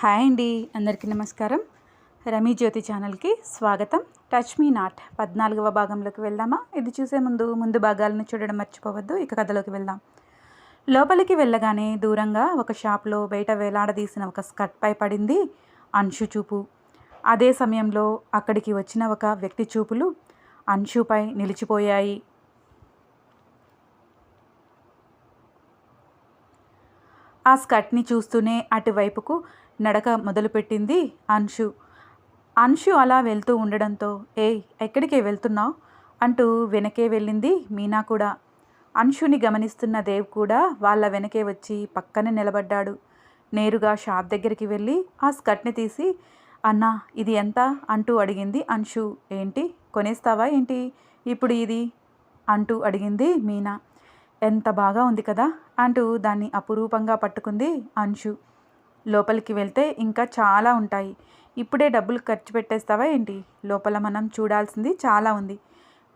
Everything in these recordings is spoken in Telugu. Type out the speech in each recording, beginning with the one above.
హాయ్ అండి అందరికీ నమస్కారం. రమీ జ్యోతి ఛానల్కి స్వాగతం. టచ్ మీ నాట్ పద్నాలుగవ భాగంలోకి వెళ్దామా? ఇది చూసే ముందు ముందు భాగాలను చూడడం మర్చిపోవద్దు ఇక కథలోకి వెళ్దాం. లోపలికి వెళ్ళగానే దూరంగా ఒక షాప్లో బయట వేలాడదీసిన ఒక స్కర్ట్పై పడింది అంశు చూపు. అదే సమయంలో అక్కడికి వచ్చిన ఒక వ్యక్తి చూపులు అంశుపై నిలిచిపోయాయి. ఆ స్కర్ట్ని చూస్తూనే అటువైపుకు నడక మొదలుపెట్టింది అంశు. అంశు అలా వెళ్తూ ఉండడంతో ఏయ్ ఎక్కడికి వెళ్తున్నావు? అంటూ వెనకే వెళ్ళింది మీనా కూడా. అంశుని గమనిస్తున్న దేవ్ కూడా వాళ్ళ వెనకే వచ్చి పక్కనే నిలబడ్డాడు. నేరుగా షాప్ దగ్గరికి వెళ్ళి ఆ స్కర్ట్ని తీసి అన్నా ఇది ఎంత? అంటూ అడిగింది అంశు. ఏంటి? కొనేస్తావా? ఏంటి? ఇప్పుడు ఇది? అంటూ అడిగింది మీనా. ఎంత బాగా ఉంది కదా అంటూ దాన్ని అపురూపంగా పట్టుకుంది అంశు. లోపలికి వెళ్తే ఇంకా చాలా ఉంటాయి. ఇప్పుడే డబ్బులు ఖర్చు పెట్టేస్తావా ఏంటి? లోపల మనం చూడాల్సింది చాలా ఉంది.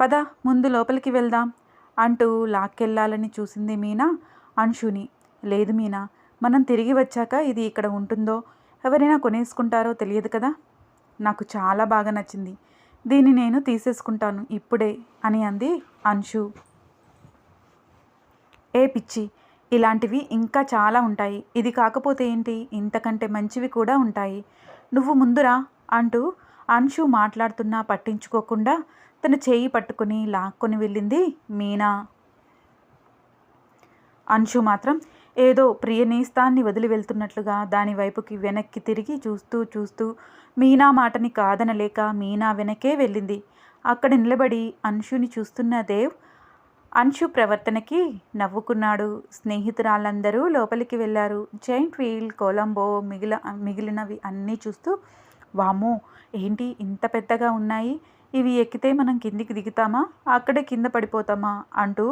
పద ముందు లోపలికి వెళ్దాం అంటూ లాక్కెళ్ళాలని చూసింది మీనా అంశుని. లేదు మీనా మనం తిరిగి వచ్చాక ఇది ఇక్కడ ఉంటుందో ఎవరైనా కొనేసుకుంటారో తెలియదు కదా? నాకు చాలా బాగా నచ్చింది. దీన్ని నేను తీసేసుకుంటాను ఇప్పుడే అని అంది అంశు. ఏ పిచ్చి? ఇలాంటివి ఇంకా చాలా ఉంటాయి. ఇది కాకపోతే ఏంటి? ఇంతకంటే మంచివి కూడా ఉంటాయి. నువ్వు ముందురా అంటూ అంశు మాట్లాడుతున్నా పట్టించుకోకుండా తన చేయి పట్టుకుని లాక్కొని వెళ్ళింది మీనా. అంశు మాత్రం ఏదో ప్రియనీస్తాన్ని వదిలి వెళ్తున్నట్లుగా దాని వైపుకి వెనక్కి తిరిగి చూస్తూ చూస్తూ మీనా మాటని కాదనలేక మీనా వెనకే వెళ్ళింది. అక్కడ నిలబడి అంశుని చూస్తున్న దేవ్ అంశు ప్రవర్తనకి నవ్వుకున్నాడు. స్నేహితురాళ్ళందరూ లోపలికి వెళ్ళారు. జైంట్ వీల్ కొలంబో మిగిల మిగిలినవి అన్నీ చూస్తూ వాము ఏంటి ఇంత పెద్దగా ఉన్నాయి? ఇవి ఎక్కితే మనం కిందికి దిగుతామా? అక్కడే కింద పడిపోతామా? అంటూ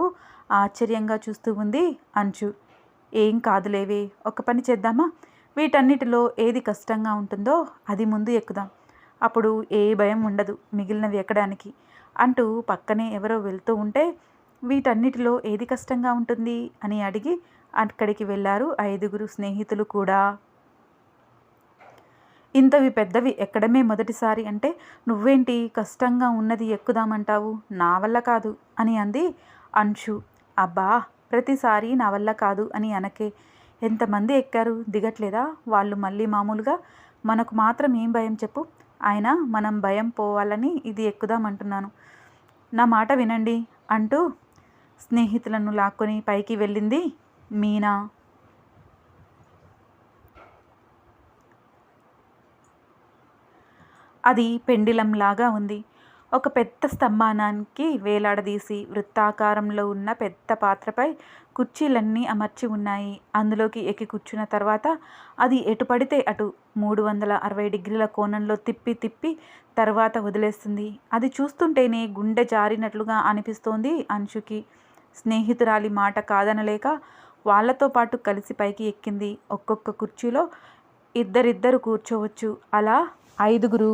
ఆశ్చర్యంగా చూస్తూ ఉంది అంచు ఏం కాదులేవే ఒక పని చేద్దామా? వీటన్నిటిలో ఏది కష్టంగా ఉంటుందో అది ముందు ఎక్కుదాం. అప్పుడు ఏ భయం ఉండదు మిగిలినవి ఎక్కడానికి అంటూ పక్కనే ఎవరో వెళ్తూ ఉంటే వీటన్నిటిలో ఏది కష్టంగా ఉంటుంది అని అడిగి అక్కడికి వెళ్ళారు ఐదుగురు స్నేహితులు కూడా. ఇంతవి పెద్దవి ఎక్కడమే మొదటిసారి అంటే నువ్వేంటి కష్టంగా ఉన్నది ఎక్కుదామంటావు? నా వల్ల కాదు అని అంది అంశు. అబ్బా ప్రతిసారి నా వల్ల కాదు అని అనకే. ఎంతమంది ఎక్కారు? దిగట్లేదా? వాళ్ళు మళ్ళీ మామూలుగా మనకు మాత్రం ఏం భయం చెప్పు? ఆయన మనం భయం పోవాలని ఇది ఎక్కుదామంటున్నాను నా మాట వినండి అంటూ స్నేహితులను లాక్కొని పైకి వెళ్ళింది మీనా. అది పెండిలంలాగా ఉంది. ఒక పెద్ద స్తంభానానికి వేలాడదీసి వృత్తాకారంలో ఉన్న పెద్ద పాత్రపై కుర్చీలన్నీ అమర్చి ఉన్నాయి. అందులోకి ఎక్కి కూర్చున్న తర్వాత అది ఎటు పడితే అటు మూడు వందల అరవై డిగ్రీల కోణంలో తిప్పి తిప్పి తర్వాత వదిలేస్తుంది. అది చూస్తుంటేనే గుండె జారినట్లుగా అనిపిస్తోంది అంశుకి. స్నేహితురాలి మాట కాదనలేక వాళ్ళతో పాటు కలిసి పైకి ఎక్కింది ఒక్కొక్క కుర్చీలో. ఇద్దరిద్దరు కూర్చోవచ్చు. అలా ఐదుగురు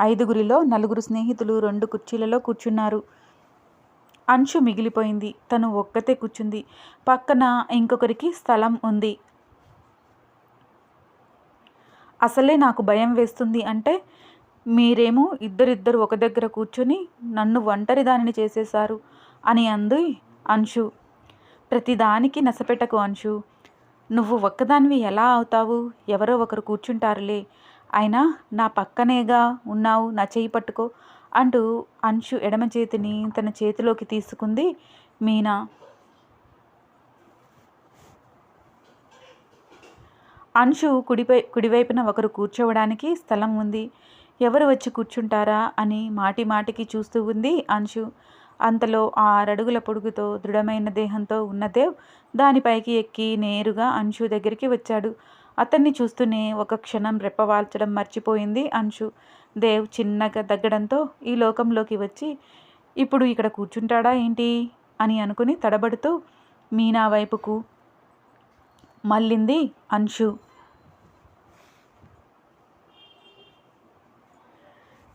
ఐదుగురిలో నలుగురు స్నేహితులు రెండు కుర్చీలలో కూర్చున్నారు. అంశు మిగిలిపోయింది. తను ఒక్కతే కూర్చుంది. పక్కన ఇంకొకరికి స్థలం ఉంది. అసలే నాకు భయం వేస్తుంది అంటే మీరేమో ఇద్దరిద్దరు ఒక దగ్గర కూర్చొని నన్ను ఒంటరి దానిని చేసేశారు అని అంది అంశు. ప్రతిదానికి నసపెట్టకు అంశు. నువ్వు ఒక్కదానివి ఎలా అవుతావు? ఎవరో ఒకరు కూర్చుంటారులే. అయినా నా పక్కనేగా ఉన్నావు నా చేయి పట్టుకో అంటూ అంశు ఎడమ చేతిని తన చేతిలోకి తీసుకుంది మీనా. అంశు కుడిపై కుడివైపున ఒకరు కూర్చోవడానికి స్థలం ఉంది. ఎవరు వచ్చి కూర్చుంటారా అని మాటి మాటికి చూస్తూ ఉంది అంశు. అంతలో ఆరడుగుల పొడుగుతో దృఢమైన దేహంతో ఉన్న దేవ్ దానిపైకి ఎక్కి నేరుగా అంశు దగ్గరికి వచ్చాడు. అతన్ని చూస్తూనే ఒక క్షణం రెప్పవాల్చడం మర్చిపోయింది అంశు. దేవ్ చిన్నగా దగ్గడంతో ఈ లోకంలోకి వచ్చి ఇప్పుడు ఇక్కడ కూర్చుంటాడా ఏంటి? అని అనుకుని తడబడుతూ మీనా వైపుకు మళ్ళింది అంశు.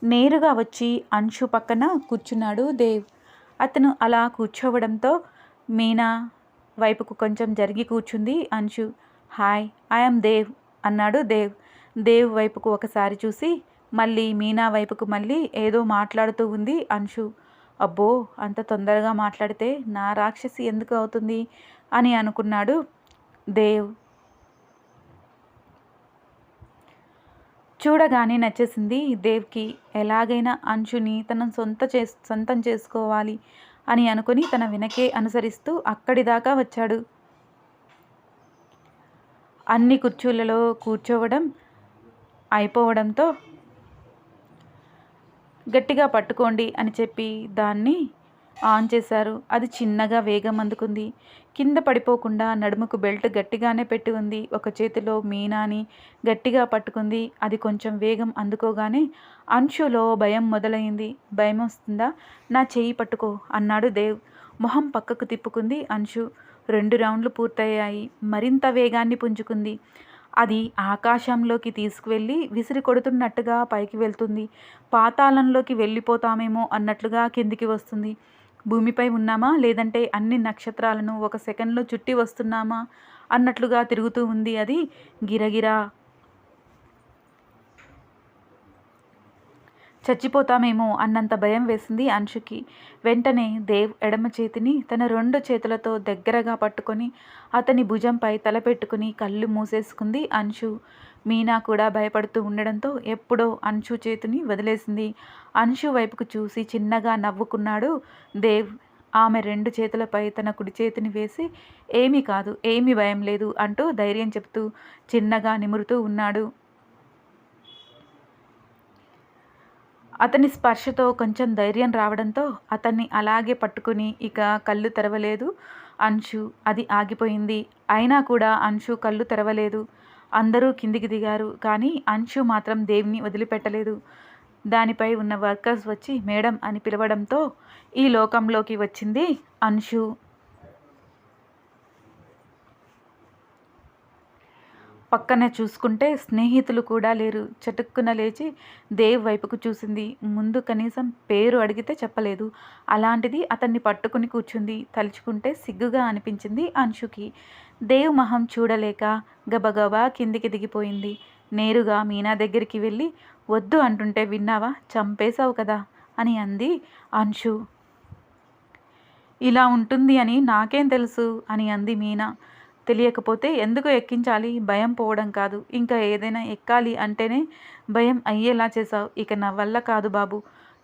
నేరుగా వచ్చి అంశు పక్కన కూర్చున్నాడు దేవ్. అతను అలా కూర్చోవడంతో మీనా వైపుకు కొంచెం జరిగి కూర్చుంది. అంశు హాయ్ ఐఎమ్ దేవ్ అన్నాడు దేవ్. దేవ్ వైపుకు ఒకసారి చూసి మళ్ళీ మీనా వైపుకు మళ్ళీ ఏదో మాట్లాడుతూ ఉంది. అంశు అబ్బో అంత తొందరగా మాట్లాడితే నా రాక్షసి ఎందుకు అవుతుంది? అని అనుకున్నాడు దేవ్. చూడగానే నచ్చేసింది దేవ్కి ఎలాగైనా అంశుని తన సొంత చే సొంతం చేసుకోవాలి అని అనుకుని తన వెనకే అనుసరిస్తూ అక్కడి దాకా వచ్చాడు. అన్ని కుర్చీలలో కూర్చోవడం అయిపోవడంతో గట్టిగా పట్టుకోండి అని చెప్పి దాన్ని ఆన్ చేశారు. అది చిన్నగా వేగం అందుకుంది. కింద పడిపోకుండా నడుముకు బెల్ట్ గట్టిగానే పెట్టి ఉంది. ఒక చేతిలో మీనాని గట్టిగా పట్టుకుంది. అది కొంచెం వేగం అందుకోగానే అంశులో భయం మొదలైంది. భయం వస్తుందా? నా చేయి పట్టుకో అన్నాడు దేవ్. మొహం పక్కకు తిప్పుకుంది అంశు. రెండు రౌండ్లు పూర్తయ్యాయి. మరింత వేగాన్ని పుంజుకుంది. అది ఆకాశంలోకి తీసుకువెళ్ళి విసిరి కొడుతున్నట్టుగా పైకి వెళ్తుంది. పాతాళంలోకి వెళ్ళిపోతామేమో అన్నట్లుగా కిందికి వస్తుంది. భూమిపై ఉన్నామా? లేదంటే అన్ని నక్షత్రాలను ఒక సెకండ్లో చుట్టి వస్తున్నామా? అన్నట్లుగా తిరుగుతూ ఉంది అది. గిరగిరా చచ్చిపోతామేమో అన్నంత భయం వేసింది అంశుకి. వెంటనే దేవ్ ఎడమ చేతిని తన రెండు చేతులతో దగ్గరగా పట్టుకొని అతని భుజంపై తలపెట్టుకుని కళ్ళు మూసేసుకుంది అంశు. మీనా కూడా భయపడుతూ ఉండడంతో ఎప్పుడో అంశు చేతిని వదిలేసింది. అంశు వైపుకు చూసి చిన్నగా నవ్వుకున్నాడు దేవ్. ఆమె రెండు చేతులపై తన కుడి చేతిని వేసి ఏమీ కాదు ఏమీ భయం లేదు అంటూ ధైర్యం చెప్తూ చిన్నగా నిమురుతూ ఉన్నాడు. అతని స్పర్శతో కొంచెం ధైర్యం రావడంతో అతన్ని అలాగే పట్టుకుని ఇక కళ్ళు తెరవలేదు. అంశు అది ఆగిపోయింది. అయినా కూడా అంశు కళ్ళు తెరవలేదు. అందరూ కిందికి దిగారు కానీ అంశు మాత్రం దేవిని వదిలిపెట్టలేదు. దానిపై ఉన్న వర్కర్స్ వచ్చి మేడం అని పిలవడంతో ఈ లోకంలోకి వచ్చింది అంశు. పక్కనే చూసుకుంటే స్నేహితులు కూడా లేరు. చటుక్కున లేచి దేవ్ వైపుకు చూసింది. ముందు కనీసం పేరు అడిగితే చెప్పలేదు. అలాంటిది అతన్ని పట్టుకుని కూర్చుంది. తలుచుకుంటే సిగ్గుగా అనిపించింది అంశుకి. దేవ్ మహం చూడలేక గబగబా కిందికి దిగిపోయింది. నేరుగా మీనా దగ్గరికి వెళ్ళి వద్దు అంటుంటే విన్నావా? చంపేశావు కదా అని అంది అంశు. ఇలా ఉంటుంది అని నాకేం తెలుసు అని అంది మీనా. తెలియకపోతే ఎందుకు ఎక్కించాలి? భయం పోవడం కాదు. ఇంకా ఏదైనా ఎక్కాలి అంటేనే భయం అయ్యేలా చేసావు ఇక నా వల్ల కాదు బాబు.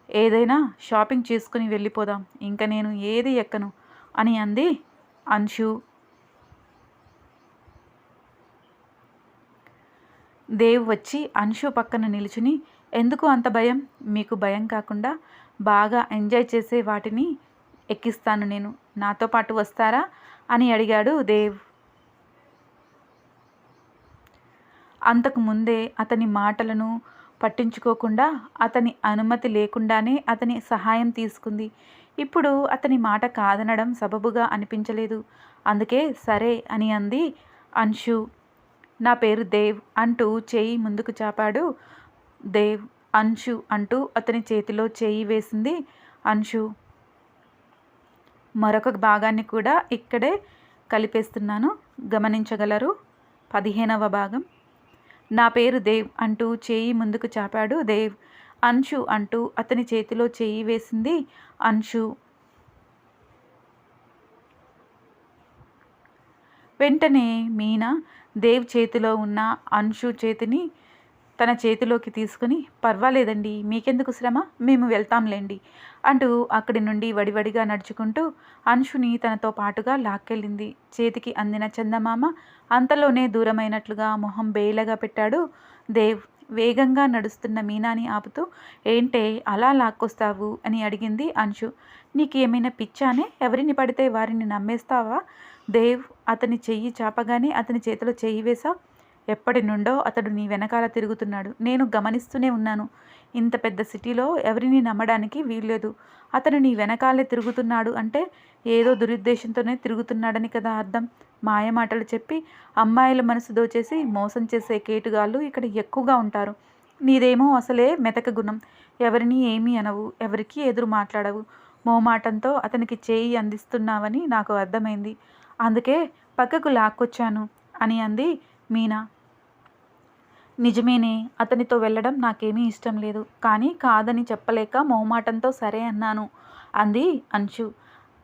ఏదైనా షాపింగ్ చేసుకుని వెళ్ళిపోదాం. ఇంకా నేను ఏది ఎక్కను? అని అంది అంశు. దేవ్ వచ్చి అంశు పక్కన నిలుచుని ఎందుకు అంత భయం? మీకు భయం కాకుండా బాగా ఎంజాయ్ చేసే వాటిని ఎక్కిస్తాను నేను. నాతో పాటు వస్తారా? అని అడిగాడు దేవ్. అంతకు ముందే అతని మాటలను పట్టించుకోకుండా అతని అనుమతి లేకుండానే అతని సహాయం తీసుకుంది. ఇప్పుడు అతని మాట కాదనడం సబబుగా అనిపించలేదు. అందుకే సరే అని అంది అంశు. నా పేరు దేవ్ అంటూ చేయి ముందుకు చాపాడు. దేవ్ అంశు అంటూ అతని చేతిలో చేయి వేసింది అంశు. మరొక భాగాన్ని కూడా ఇక్కడే కలిపేస్తున్నాను. గమనించగలరు? పదిహేనవ భాగం. నా పేరు దేవ్ అంటూ చేయి ముందుకు చాపాడు దేవ్. అంశు అంటూ అతని చేతిలో చేయి వేసింది అంశు. వెంటనే మీనా దేవ్ చేతిలో ఉన్న అంశు చేతిని తన చేతిలోకి తీసుకుని పర్వాలేదండి మీకెందుకు శ్రమ? మేము వెళ్తాంలేండి అంటూ అక్కడి నుండి వడివడిగా నడుచుకుంటూ అంశుని తనతో పాటుగా లాక్కెళ్ళింది. చేతికి అందిన చందమామ అంతలోనే దూరమైనట్లుగా మొహం బేలగా పెట్టాడు. దేవ్ వేగంగా నడుస్తున్న మీనాని ఆపుతూ ఏంటే అలా లాక్కొస్తావు? అని అడిగింది అంశు. నీకేమైనా పిచ్చానే? ఎవరిని పడితే వారిని నమ్మేస్తావా? దేవ్ అతని చెయ్యి చాపగానే అతని చేతిలో చెయ్యి వేసా ఎప్పటి నుండో అతడు నీ వెనకాల తిరుగుతున్నాడు. నేను గమనిస్తూనే ఉన్నాను. ఇంత పెద్ద సిటీలో ఎవరిని నమ్మడానికి వీల్లేదు. అతను నీ వెనకాలే తిరుగుతున్నాడు అంటే ఏదో దురుద్దేశంతోనే తిరుగుతున్నాడని కదా అర్థం. మాయమాటలు చెప్పి అమ్మాయిల మనసు దోచేసి మోసం చేసే కేటుగాళ్ళు ఇక్కడ ఎక్కువగా ఉంటారు. నీదేమో అసలే మెతక గుణం. ఎవరిని ఏమీ అనవు. ఎవరికి ఎదురు మాట్లాడవు. మోమాటంతో అతనికి చేయి అందిస్తున్నావని నాకు అర్థమైంది. అందుకే పక్కకు లాక్కొచ్చాను అని అంది మీనా. నిజమేనే అతనితో వెళ్ళడం నాకేమీ ఇష్టం లేదు. కానీ కాదని చెప్పలేక మొహమాటంతో సరే అన్నాను. అంది అంశు.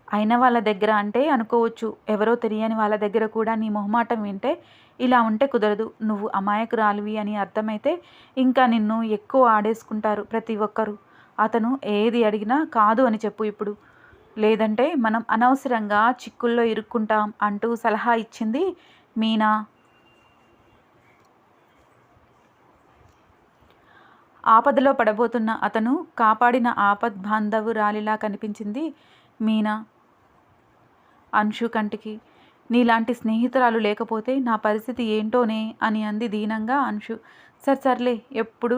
అయిన వాళ్ళ దగ్గర అంటే అనుకోవచ్చు. ఎవరో తెలియని వాళ్ళ దగ్గర కూడా నీ మొహమాటం వింటే ఇలా ఉంటే కుదరదు. నువ్వు అమాయకురాలివి అని అర్థమైతే ఇంకా నిన్ను ఎక్కువ ఆడేసుకుంటారు ప్రతి ఒక్కరూ. అతను ఏది అడిగినా కాదు అని చెప్పు ఇప్పుడు. లేదంటే మనం అనవసరంగా చిక్కుల్లో ఇరుక్కుంటాం అంటూ సలహా ఇచ్చింది మీనా. ఆపదలో పడబోతున్న అతను కాపాడిన ఆపద్ బాంధవురాలిలా కనిపించింది మీనా. అంశు కంటికి నీలాంటి స్నేహితురాలు లేకపోతే నా పరిస్థితి ఏంటోనే అని అంది దీనంగా అంశు. సర్ సర్లే ఎప్పుడు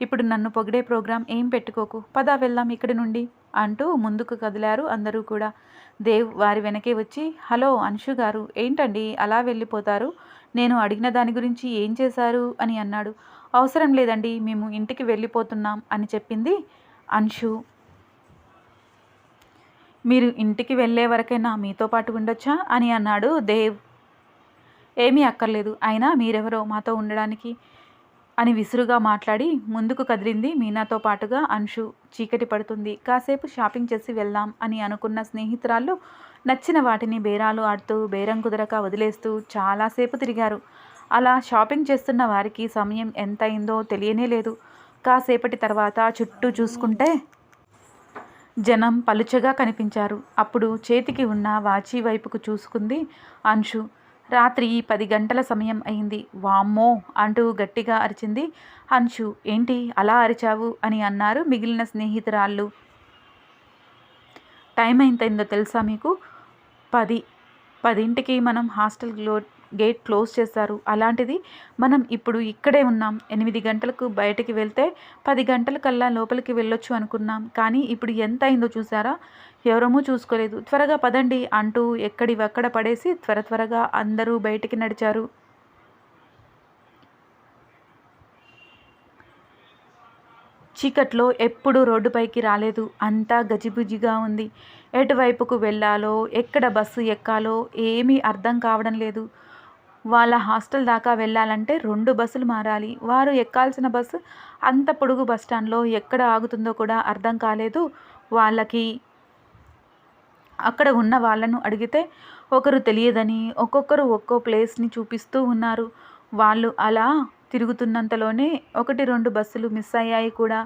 ఇప్పుడు నన్ను పొగిడే ప్రోగ్రాం ఏం పెట్టుకోకు. పద వెళ్దాం ఇక్కడి నుండి అంటూ ముందుకు కదిలారు అందరూ కూడా. దేవ్ వారి వెనకే వచ్చి హలో అంశు గారు ఏంటండి అలా వెళ్ళిపోతారు? నేను అడిగిన దాని గురించి ఏం చేశారు? అని అన్నాడు. అవసరం లేదండి మేము ఇంటికి వెళ్ళిపోతున్నాం అని చెప్పింది అంశు. మీరు ఇంటికి వెళ్ళే వరకైనా మీతో పాటు ఉండొచ్చా అని అన్నాడు దేవ్. ఏమీ అక్కర్లేదు అయినా మీరెవరో మాతో ఉండడానికి అని విసురుగా మాట్లాడి ముందుకు కదిలింది మీనాతో పాటుగా అంశు. చీకటి పడుతుంది కాసేపు షాపింగ్ చేసి వెళ్దాం అని అనుకున్న స్నేహితురాళ్ళు నచ్చిన వాటిని బేరాలు ఆడుతూ బేరం కుదరక వదిలేస్తూ చాలాసేపు తిరిగారు. అలా షాపింగ్ చేస్తున్న వారికి సమయం ఎంత అయిందో తెలియనే లేదు. కాసేపటి తర్వాత చుట్టూ చూసుకుంటే జనం పలుచగా కనిపించారు. అప్పుడు చేతికి ఉన్న వాచి వైపుకు చూసుకుంది అంశు. రాత్రి పది గంటల సమయం అయింది. వామ్మో అంటూ గట్టిగా అరిచింది అంశు. ఏంటి అలా అరిచావు అని అన్నారు మిగిలిన స్నేహితురాళ్ళు. టైం ఎంతైందో తెలుసా మీకు? పది. పదింటికి మనం హాస్టల్ గేట్ క్లోజ్ చేస్తారు అలాంటిది మనం ఇప్పుడు ఇక్కడే ఉన్నాం. ఎనిమిది గంటలకు బయటికి వెళ్తే పది గంటల కల్లా లోపలికి వెళ్ళొచ్చు అనుకున్నాం. కానీ ఇప్పుడు ఎంత అయిందో చూసారా ఎవరమూ చూసుకోలేదు. త్వరగా పదండి అంటూ ఎక్కడివక్కడ పడేసి త్వర త్వరగా అందరూ బయటికి నడిచారు. చీకట్లో ఎప్పుడూ రోడ్డుపైకి రాలేదు. అంతా గజిబుజిగా ఉంది. ఎటువైపుకు వెళ్ళాలో ఎక్కడ బస్సు ఎక్కాలో ఏమీ అర్థం కావడం లేదు. వాళ్ళ హాస్టల్ దాకా వెళ్ళాలంటే రెండు బస్సులు మారాలి. వారు ఎక్కాల్సిన బస్సు అంత పొడుగు బస్టాండ్లో ఎక్కడ ఆగుతుందో కూడా అర్థం కాలేదు. వాళ్ళకి అక్కడ ఉన్న వాళ్ళను అడిగితే ఒకరు తెలియదని ఒక్కొక్కరు ఒక్కో ప్లేస్ని చూపిస్తూ ఉన్నారు. వాళ్ళు అలా తిరుగుతున్నంతలోనే ఒకటి రెండు బస్సులు మిస్ అయ్యాయి కూడా.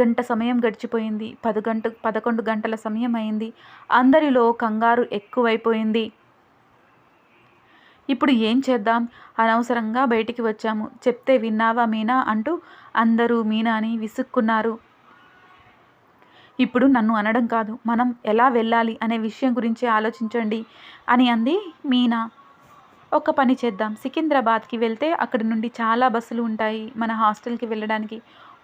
గంట సమయం గడిచిపోయింది. పది గంట పదకొండు గంటల సమయం అయింది. అందరిలో కంగారు ఎక్కువైపోయింది. ఇప్పుడు ఏం చేద్దాం? అనవసరంగా బయటికి వచ్చాము. చెప్తే విన్నావా మీనా? అంటూ అందరూ మీనాని విసుక్కున్నారు. ఇప్పుడు నన్ను అనడం కాదు మనం ఎలా వెళ్ళాలి అనే విషయం గురించి ఆలోచించండి అని అంది మీనా. ఒక పని చేద్దాం. సికింద్రాబాద్కి వెళ్తే అక్కడి నుండి చాలా బస్సులు ఉంటాయి మన హాస్టల్కి వెళ్ళడానికి.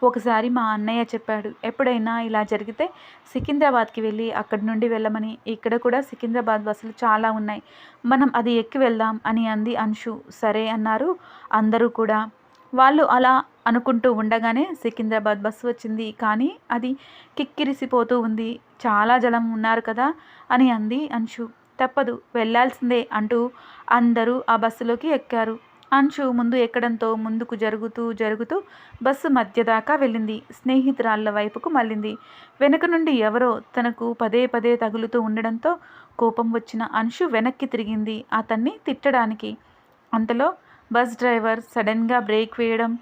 ఒకసారి మా అన్నయ్య చెప్పాడు ఎప్పుడైనా ఇలా జరిగితే సికింద్రాబాద్కి వెళ్ళి అక్కడి నుండి వెళ్ళమని. ఇక్కడ కూడా సికింద్రాబాద్ బస్సులు చాలా ఉన్నాయి. మనం అది ఎక్కి వెళ్దాం అని అంది అంశు. సరే అన్నారు. అందరూ కూడా వాళ్ళు అలా అనుకుంటూ ఉండగానే సికింద్రాబాద్ బస్సు వచ్చింది. కానీ అది కిక్కిరిసిపోతూ ఉంది. చాలా జలం ఉన్నారు కదా అని అంది అంశు. తప్పదు వెళ్ళాల్సిందే అంటూ అందరూ ఆ బస్సులోకి ఎక్కారు. అంశు ముందు ఎక్కడంతో ముందుకు జరుగుతూ జరుగుతూ బస్సు మధ్య దాకా వెళ్ళింది. స్నేహితురాళ్ళ వైపుకు మళ్ళింది. వెనక నుండి ఎవరో తనకు పదే పదే తగులుతూ ఉండడంతో కోపం వచ్చిన అంశు వెనక్కి తిరిగింది అతన్ని తిట్టడానికి. అంతలో బస్ డ్రైవర్ సడన్గా బ్రేక్ వేయడం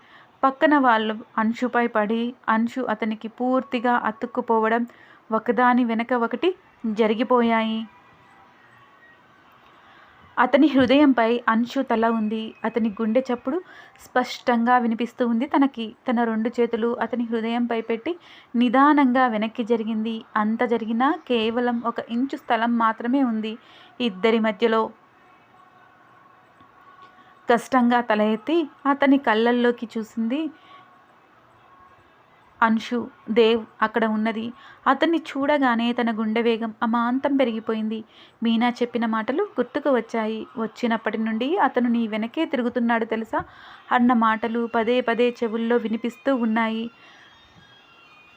పక్కన వాళ్ళు అంశుపై పడి అంశు అతనికి పూర్తిగా అతుక్కుపోవడం ఒకదాని వెనక ఒకటి జరిగిపోయాయి. అతని హృదయంపై అంశు తల ఉంది. అతని గుండె చప్పుడు స్పష్టంగా వినిపిస్తూ ఉంది. తనకి తన రెండు చేతులు అతని హృదయంపై పెట్టి నిదానంగా వెనక్కి జరిగింది. అంత జరిగినా కేవలం ఒక ఇంచు స్థలం మాత్రమే ఉంది. ఇద్దరి మధ్యలో కష్టంగా తల ఎత్తి అతని కళ్ళల్లోకి చూసింది అంశు దేవ్ అక్కడ ఉన్నది. అతన్ని చూడగానే తన గుండె వేగం అమాంతం పెరిగిపోయింది. మీనా చెప్పిన మాటలు గుర్తుకు వచ్చాయి. వచ్చినప్పటి నుండి అతను నీ వెనకే తిరుగుతున్నాడు తెలుసా? అన్న మాటలు పదే పదే చెవుల్లో వినిపిస్తూ ఉన్నాయి.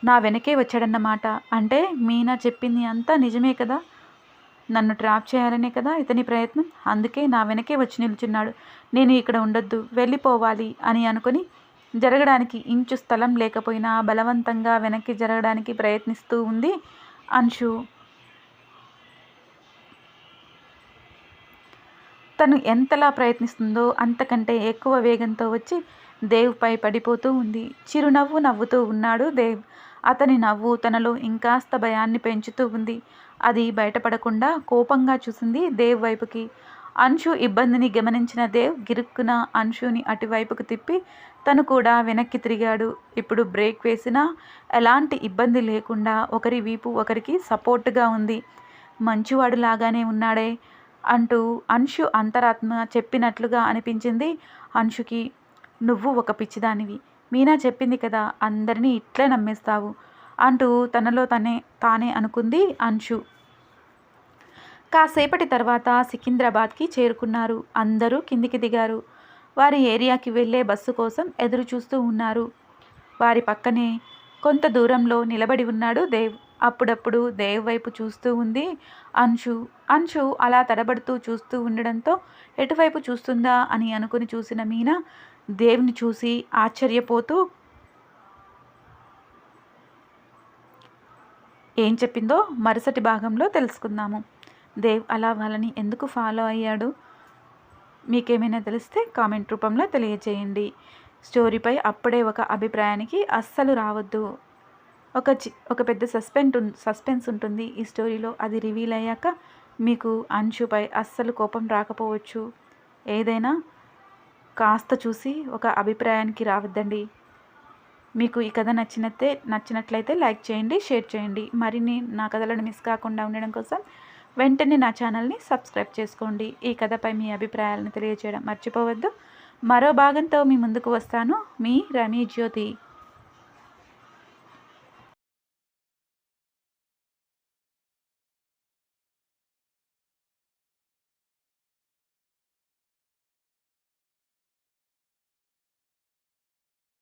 నా వెనకే వచ్చాడన్నమాట అంటే మీనా చెప్పింది అంతా నిజమే కదా? నన్ను ట్రాప్ చేయాలనే కదా ఇతని ప్రయత్నం? అందుకే నా వెనకే వచ్చి నిల్చున్నాడు. నేను ఇక్కడ ఉండొద్దు వెళ్ళిపోవాలి అని అనుకుని జరగడానికి ఇంచు స్థలం లేకపోయినా బలవంతంగా వెనక్కి జరగడానికి ప్రయత్నిస్తూ ఉంది అంశు. తను ఎంతలా ప్రయత్నిస్తుందో అంతకంటే ఎక్కువ వేగంతో వచ్చి దేవ్పై పడిపోతూ ఉంది. చిరునవ్వు నవ్వుతూ ఉన్నాడు దేవ్. అతని నవ్వు తనలో ఇంకాస్త భయాన్ని పెంచుతూ ఉంది. అది బయటపడకుండా కోపంగా చూసింది దేవ్ వైపుకి. అంశు ఇబ్బందిని గమనించిన దేవ్ గిరుక్కున అంశుని అటువైపుకు తిప్పి తను కూడా వెనక్కి తిరిగాడు. ఇప్పుడు బ్రేక్ వేసినా ఎలాంటి ఇబ్బంది లేకుండా ఒకరి వీపు ఒకరికి సపోర్ట్గా ఉంది. మంచివాడు లాగానే ఉన్నాడే అంటూ అంశు అంతరాత్మ చెప్పినట్లుగా అనిపించింది అంశుకి. నువ్వు ఒక పిచ్చిదానివి. మీనా చెప్పింది కదా అందరినీ ఇట్లే నమ్మేస్తావు అంటూ తనలో తనే తానే అనుకుంది అంశు. కాసేపటి తర్వాత సికింద్రాబాద్కి చేరుకున్నారు. అందరూ కిందికి దిగారు. వారి ఏరియాకి వెళ్ళే బస్సు కోసం ఎదురు చూస్తూ ఉన్నారు. వారి పక్కనే కొంత దూరంలో నిలబడి ఉన్నాడు దేవ్. అప్పుడప్పుడు దేవ్ వైపు చూస్తూ ఉంది. అంశు అంశు అలా తడబడుతూ చూస్తూ ఉండడంతో ఎటువైపు చూస్తుందా అని అనుకుని చూసిన మీనా దేవుని చూసి ఆశ్చర్యపోతూ ఏం చెప్పిందో మరుసటి భాగంలో తెలుసుకుందాము. దేవ్ అలా వాళ్ళని ఎందుకు ఫాలో అయ్యాడు? మీకేమైనా తెలిస్తే కామెంట్ రూపంలో తెలియజేయండి స్టోరీపై అప్పుడే ఒక అభిప్రాయానికి అస్సలు రావద్దు. ఒక చి ఒక పెద్ద సస్పెంట్ సస్పెన్స్ ఉంటుంది ఈ స్టోరీలో. అది రివీల్ అయ్యాక మీకు అంశుపై అస్సలు కోపం రాకపోవచ్చు. ఏదైనా కాస్త చూసి ఒక అభిప్రాయానికి రావద్దండి. మీకు ఈ కథ నచ్చినట్టే నచ్చినట్లయితే లైక్ చేయండి షేర్ చేయండి. మరిన్ని నా కథలను మిస్ కాకుండా ఉండడం కోసం వెంటనే నా ఛానల్ని సబ్స్క్రైబ్ చేసుకోండి. ఈ కథపై మీ అభిప్రాయాలను తెలియజేయడం మర్చిపోవద్దు. మరో భాగంతో మీ ముందుకు వస్తాను. మీ రమీ జ్యోతి.